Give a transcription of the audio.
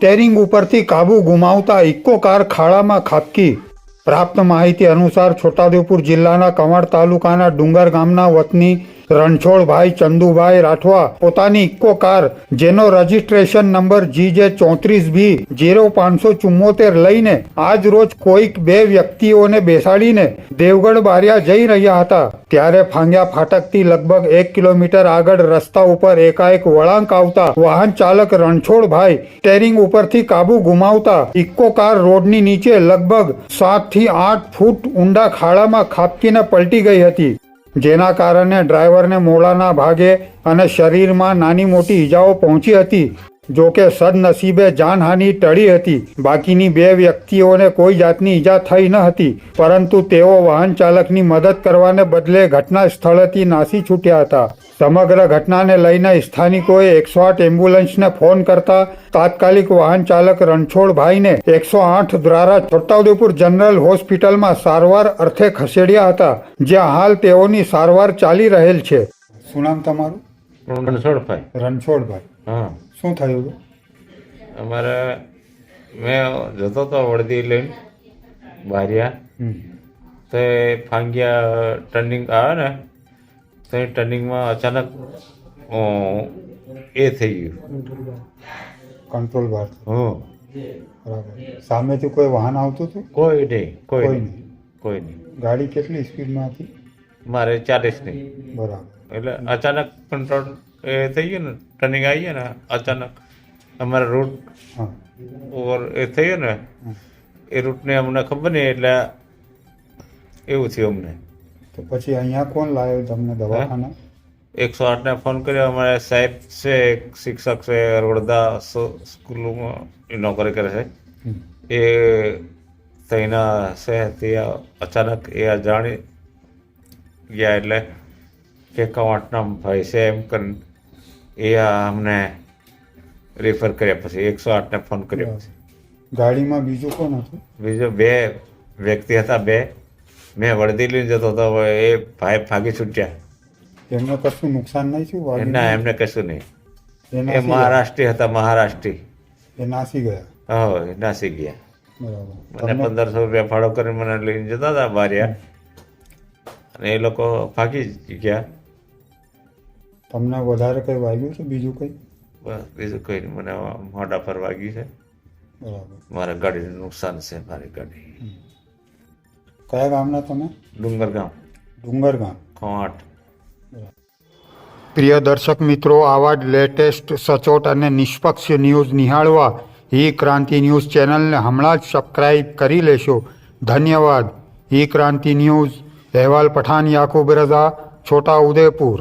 Steering ઉપરથી કાબુ ગુમાવતા ઇક્કો કાર ખાડામાં ખાબકી. પ્રાપ્ત માહિતી અનુસાર છોટાઉદેપુર જિલ્લાના કવાડ તાલુકાના ડુંગર ગામના વતની રણછોડભાઈ ચંદુભાઈ રાઠવા પોતાની ઇકો કાર, જેનો રજિસ્ટ્રેશન નંબર જી જે ચોત્રીસ બી, જીરો પાંચસો ચુમ્મોતેર લઈને આજ રોજ કોઈક બે વ્યક્તિઓને બેસાડીને દેવગઢ બારિયા જઈ રહ્યા હતા. ત્યારે ફાંગ્યા ફાટકથી લગભગ એક કિલોમીટર આગળ રસ્તા ઉપર એકાએક વળાંક આવતા વાહન ચાલક રણછોડભાઈ સ્ટેરિંગ ઉપરથી કાબુ ગુમાવતા ઇકો કાર રોડની નીચે લગભગ સાતથી આઠ ફૂટ ઊંડા ખાડામાં ખાબકીને પલટી ગઈ હતી. જેના કારણે ડ્રાઈવરને મોડાના ભાગે અને શરીરમાં નાની મોટી ઈજાઓ પહોંચી હતી, જો કે સદનસીબે જાનહાનિ ટળી હતી. બાકીની બે વ્યક્તિઓને કોઈ જાતની ઈજા થઈ ન હતી, પરંતુ તેઓ વાહન ચાલકની મદદ કરવાને બદલે ઘટના સ્થળેથી નાસી છૂટ્યા હતા. સમગ્ર ઘટનાને લઈને સ્થાનિકોએ એકસો આઠ એમ્બ્યુલન્સને ફોન કરતા તાત્કાલિક વાહન ચાલક રણછોડભાઈને એકસો આઠ દ્વારા છોટાઉદેપુર જનરલ હોસ્પિટલમાં સારવાર અર્થે ખસેડ્યા હતા જ્યાં હાલ તેઓની સારવાર ચાલી રહેલ છે. શું નામ તમારું? રણછોડભાઈ. રણછોડભાઈ. હા. શું થયું અમારે મેં જતો હતો વડદી લઈને બારિયા. તે તો ફાંગિયા ટર્નિંગ આવે ને તો એ ટર્નિંગમાં અચાનક એ થઈ ગયું. કંટ્રોલ બહાર હું. બરાબર. સામેથી કોઈ વાહન આવતું હતું? કોઈ નહીં કોઈ નહીં કોઈ નહીં. ગાડી કેટલી સ્પીડમાં હતી મારે ચાલીસ નહીં બરાબર. એટલે અચાનક કંટ્રોલ એ થઈ ગયું ને ટર્નિંગ આવી ગયું ને અચાનક અમારા રૂટ ઓવર એ થઈ ગયો ને એ રૂટને અમને ખબર નહીં એટલે એવું થયું અમને. તો પછી અહીંયા કોણ લાવ્યો તમને દવાખાને? એકસો આઠને ફોન કર્યો. અમારે સાહેબ છે એક શિક્ષક છે વડોદરા સ્કૂલમાં નોકરી કરે છે. એ તઈના છે તે અચાનક એ જાણી ગયા એટલે કે કવાંટના ભાઈ છે એમ કરીને એ અમને રેફર કર્યા પછી એકસો આઠને ફોન કર્યો ગાડીમાં બીજું કોણ હતું? બીજો બે વ્યક્તિ હતા બે. મેં વડદી લઈને જતો હતો એ ભાઈ ભાગી છૂટ્યા. એમને કશું નુકસાન નહીં થયું? ના એમને કશું નહીં. એ? મહારાષ્ટ્રી હતા મહારાષ્ટ્રી. એ નાસી ગયા? હો એ નાસી ગયા. મને પંદરસો રૂપિયા ફાળો કરીને મને લઈને જતા હતા બારિયા અને એ લોકો ભાગી ગયા. તમને વધારે કંઈ વાગ્યું છે બીજું કંઈ? બસ બીજું કંઈ નહીં. મને મોઢા પર વાગ્યું છે. બરાબર. મારા ગાડીનું નુકસાન છે મારી ગાડી. કયા ગામના તમે? ડુંગર ગામ ડુંગર ગામ કોટ પ્રિય દર્શક મિત્રો આવા જ લેટેસ્ટ સચોટ અને નિષ્પક્ષ ન્યૂઝ નિહાળવા ઈ ક્રાંતિ ન્યૂઝ ચેનલને હમણાં જ સબસ્ક્રાઈબ કરી લેશો. ધન્યવાદ. ઈ ક્રાંતિ ન્યૂઝ અહેવાલ પઠાણ યાકુબ રઝા છોટા ઉદેપુર